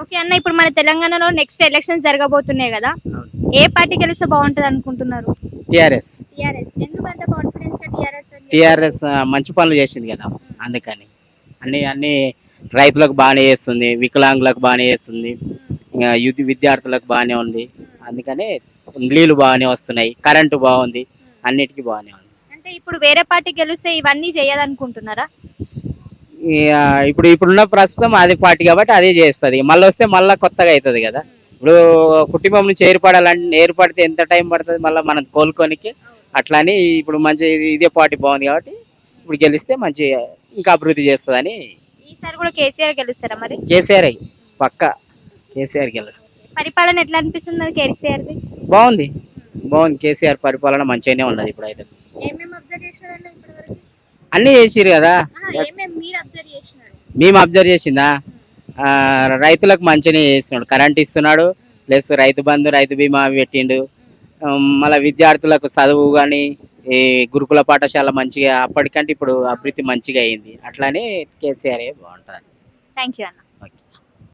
Okay అన్న ఇప్పుడు మన తెలంగాణలో నెక్స్ట్ ఎలక్షన్స్ జరగబోతున్నాయి కదా. ఏ పార్టీ గెలిస్తే బాగుంటది అనుకుంటున్నారు? టిఆర్ఎస్. టిఆర్ఎస్. ఎందుకు అంత కాన్ఫిడెన్స్ టిఆర్ఎస్ టిఆర్ఎస్ మంచి పనులు చేసింది కదా అందుకని. అన్ని అన్ని రైతులకు బాగానే చేస్తుంది వికలాంగులకు బాగానే చేస్తుంది యుద్ధ విద్యార్థులకు బాగానే ఉంది. అందుకనే నీళ్ళు బాగానే వస్తున్నాయి కరెంటు బాగుంది అన్నిటికీ బాగానే ఉంది. అంటే ఇప్పుడు వేరే పార్టీ గెలిస్తే ఇవన్నీ చేయదనుకుంటున్నారా ఇక ఇప్పుడు ఇప్పుడున్న ప్రస్తుతం అదే పార్టీ కాబట్టి అదే చేస్తుంది. మళ్ళీ వస్తే మళ్ళీ కొత్తగా అవుతుంది కదా. ఇప్పుడు కుటుంబం నుంచి ఏర్పడాలంటే ఏర్పడితే ఎంత టైం పడుతుంది మళ్ళీ మనం కోలుకోనికి అట్లని ఇప్పుడు మంచి ఇది- పార్టీ బాగుంది కాబట్టి ఇప్పుడు గెలిస్తే మంచి ఇంకా అభివృద్ధి చేస్తుందని ఈసారి కూడా కేసీఆర్ గెలుస్తారా మరి? కేసీఆర్ పక్క కేసీఆర్ పరిపాలన ఎట్లా అనిపిస్తుంది మరి బాగుంది బాగుంది. కేసీఆర్ పరిపాలన మంచిగానే ఉన్నది ఇప్పుడు అయితే అన్నీ చేసిరు కదా. మేము అబ్జర్వ్ చేసిందా? రైతులకు మంచిగానే చేస్తున్నాడు. కరెంట్ ఇస్తున్నాడు. ప్లస్ రైతు బంధు రైతు బీమా పెట్టిండు. మళ్ళీ విద్యార్థులకు చదువు కానీ ఈ గురుకుల పాఠశాల మంచిగా అప్పటికంటే ఇప్పుడు అభివృద్ధి మంచిగా అయింది. అట్లానే కేసీఆర్ బాగుంటుంది థ్యాంక్ యూ అన్న.